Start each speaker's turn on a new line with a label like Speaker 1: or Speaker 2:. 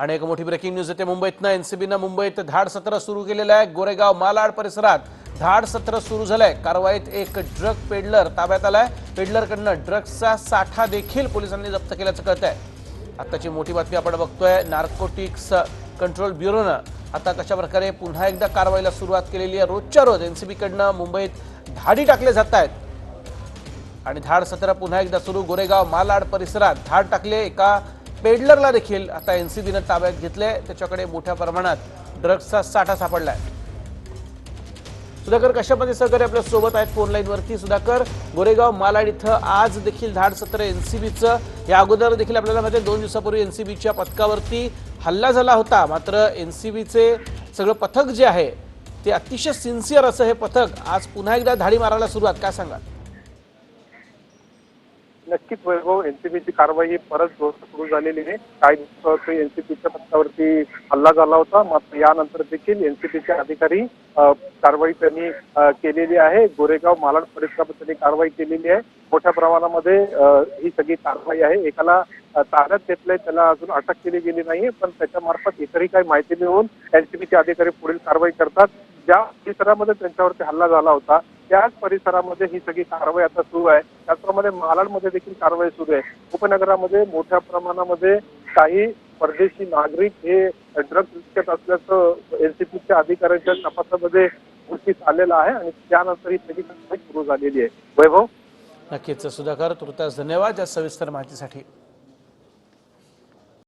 Speaker 1: आणि एक मोठी ब्रेकिंग न्यूज येते मुंबईतनं. एनसीबीनं मुंबईत धाड सत्र सुरू केलेलं आहे. गोरेगाव मालाड परिसरात धाड सत्र सुरू झालंय. कारवाईत एक ड्रग पेडलर ताब्यात आलाय. पेडलरकडनं ड्रग्सचा साठा देखील पोलिसांनी जप्त केल्याचं कळत आहे आत्ताची मोठी बातमी आपण बघतोय. नार्कोटिक्स कंट्रोल ब्युरोनं आता कशा प्रकारे पुन्हा एकदा कारवाईला सुरुवात केलेली आहे. रोजच्या रोज एनसीबीकडनं मुंबईत धाडी टाकले जात आहेत आणि धाड सत्र पुन्हा एकदा सुरू. गोरेगाव मालाड परिसरात धाड टाकले एका पेडलरला देखील आता एन सी बीनं ताब्यात घेतलंय. त्याच्याकडे मोठ्या प्रमाणात ड्रग्सचा साठा सापडलाय. सुधाकर कशामध्ये सहकारी आपल्यासोबत आहेत? फोन लाईन वरती सुधाकर गोरेगाव मालाड इथं आज देखील धाड सत्र एनसीबीचं या अगोदर देखील आपल्याला माहिती आहे, दोन दिवसापूर्वी एनसीबीच्या पथकावरती हल्ला झाला होता. मात्र एनसीबीचे सगळं पथक जे आहे ते अतिशय सिन्सिअर असं हे पथक आज पुन्हा एकदा धाडी मारायला सुरुवात. काय सांगा
Speaker 2: नक्कीच वैभव एनसीबीची कारवाई ही परत सुरू झालेली आहे. काही दिवसापूर्वी एनसीबीच्या पत्त्यावरती हल्ला झाला होता. मात्र यानंतर देखील एनसीबीचे अधिकारी कारवाई त्यांनी केलेली आहे. गोरेगाव मालाड परिसरात त्यांनी कारवाई केलेली आहे. मोठ्या प्रमाणामध्ये ही सगळी कारवाई आहे. एकाला ताब्यात घेतलंय. त्याला अजून अटक केली गेली नाहीये पण त्याच्यामार्फत इतरही काही माहिती मिळवून एनसीबीचे अधिकारी पुढील कारवाई करतात. ज्या परिसरामध्ये त्यांच्यावरती हल्ला झाला होता त्याच परिसरामध्ये ही सगळी कारवाई आता सुरू आहे. त्याचप्रमाणे मालाडमध्ये देखील कारवाई सुरू आहे. उपनगरामध्ये मोठ्या प्रमाणामध्ये काही परदेशी नागरिक हे ड्रग्ज विकत असल्याचं एनसीपीच्या अधिकाऱ्यांच्या तपासामध्ये उचित आलेलं आहे आणि त्यानंतर ही सगळी कारवाई सुरू झालेली आहे. वैभव?
Speaker 1: नक्कीच. सुधाकर तुर्तास धन्यवाद. या सविस्तर माहितीसाठी.